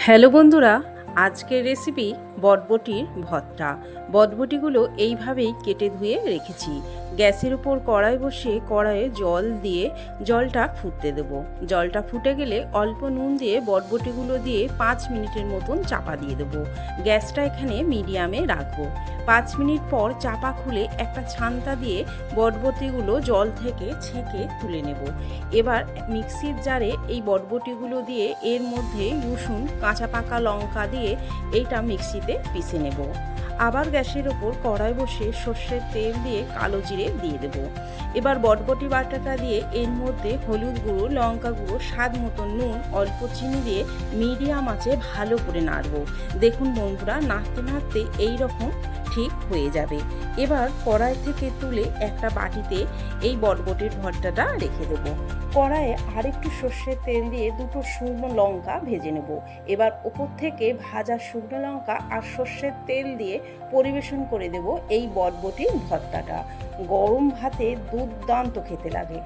Hello বন্ধুরা আজকের recipe বটবটির ভর্তা বটবটিগুলো এইভাবেই কেটে ধুয়ে রেখেছি। গ্যাসের উপর কড়াই বসিয়ে কড়াইয়ে জল দিয়ে জলটা ফুটতে দেবো। জলটা ফুটে গেলে অল্প নুন দিয়ে বটবটিগুলো দিয়ে পাঁচ মিনিটের মতন চাপা দিয়ে দেবো। গ্যাসটা এখানে মিডিয়ামে রাখব। পাঁচ মিনিট পর চাপা খুলে একটা ছান্তা দিয়ে বটবটিগুলো জল থেকে ছেঁকে তুলে নেব। এবার মিক্সির জারে এই বটবটিগুলো দিয়ে এর মধ্যে রসুন, কাঁচা পাকা লঙ্কা দিয়ে এইটা মিক্সিতে পিষে নেব। আবার গ্যাসের ওপর কড়াই বসে সর্ষের তেল দিয়ে কালো জিরে দিয়ে দেব। এবার বটবটি বাটাটা দিয়ে এর মধ্যে হলুদ গুঁড়ো, লঙ্কা গুঁড়ো, স্বাদ মতো নুন, অল্প চিনি দিয়ে মিডিয়াম আঁচে ভালো করে নাড়ব। দেখুন বন্ধুরা, নাড়তে নাড়তে এই রকম ঠিক হয়ে যাবে। এবার কড়াই থেকে তুলে একটা বাটিতে এই বটবটির ভর্তাটা রেখে দেবো। কড়াইয়ে আরেকটু সর্ষের তেল দিয়ে দুটো শুকনো লঙ্কা ভেজে নেব। এবার ওপর থেকে ভাজা শুকনো লঙ্কা আর সর্ষের তেল দিয়ে পরিবেশন করে দেব এই বটবটির ভর্তাটা। গরম ভাতে দুর্দান্ত খেতে লাগে।